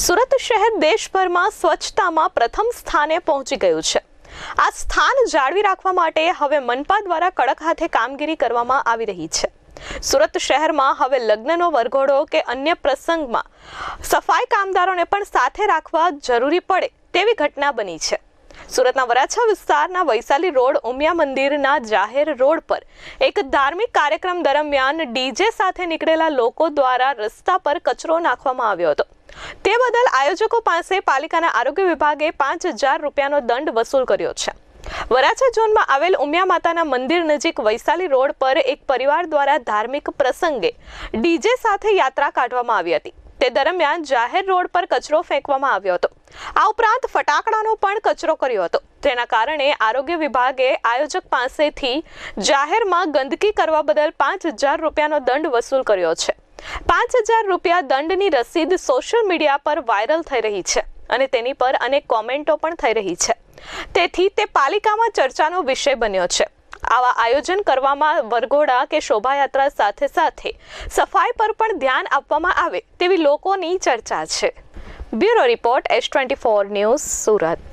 સુરત શહેર દેશભરમાં સ્વચ્છતામાં પ્રથમ સ્થાને પહોંચી ગયું છે. આ સ્થાન જાળવી રાખવા માટે હવે મનપા દ્વારા કડક હાથે કામગીરી કરવામાં આવી રહી છે. સુરત શહેરમાં હવે લગ્નનો વરઘોડો કે અન્ય પ્રસંગમાં સફાઈ કામદારોને પણ સાથે રાખવા જરૂરી પડે તેવી ઘટના બની છે. સુરતના વરાછા વિસ્તારના વૈશાલી રોડ ઉમિયા મંદિરના જાહેર રોડ પર એક ધાર્મિક કાર્યક્રમ દરમિયાન ડીજે સાથે નીકળેલા લોકો દ્વારા રસ્તા પર કચરો નાખવામાં આવ્યો હતો. તે બદલ આયોજકો પાસે પાલિકાના આરોગ્ય વિભાગે પાંચ હજાર રૂપિયાનો દંડ વસૂલ કર્યો છે. વરાછા ઝોનમાં આવેલ ઉમિયા માતાના મંદિર નજીક વૈશાલી રોડ પર એક પરિવાર દ્વારા ધાર્મિક પ્રસંગે ડીજે સાથે યાત્રા કાઢવામાં આવી હતી. તે દરમિયાન જાહેર રોડ પર કચરો ફેંકવામાં આવ્યો હતો. આ ઉપરાંત ફટાકડાનો પણ કચરો કર્યો હતો. તેના કારણે આરોગ્ય વિભાગે આયોજક પાસેથી જાહેરમાં ગંદકી કરવા બદલ પાંચ હજાર રૂપિયાનો દંડ વસૂલ કર્યો છે. પાંચ હજાર રૂપિયા દંડની રસીદ સોશિયલ મીડિયા પર વાયરલ થઈ રહી છે અને તેની પર અનેક કોમેન્ટો પણ થઈ રહી છે. તેથી તે પાલિકામાં ચર્ચાનો વિષય બન્યો છે. આવા આયોજન કરવામાં વરઘોડા કે શોભાયાત્રા સાથે સાથે સફાઈ પર પણ ધ્યાન આપવામાં આવે તેવી લોકોની ચર્ચા છે. Bureau report S twenty four news Surat.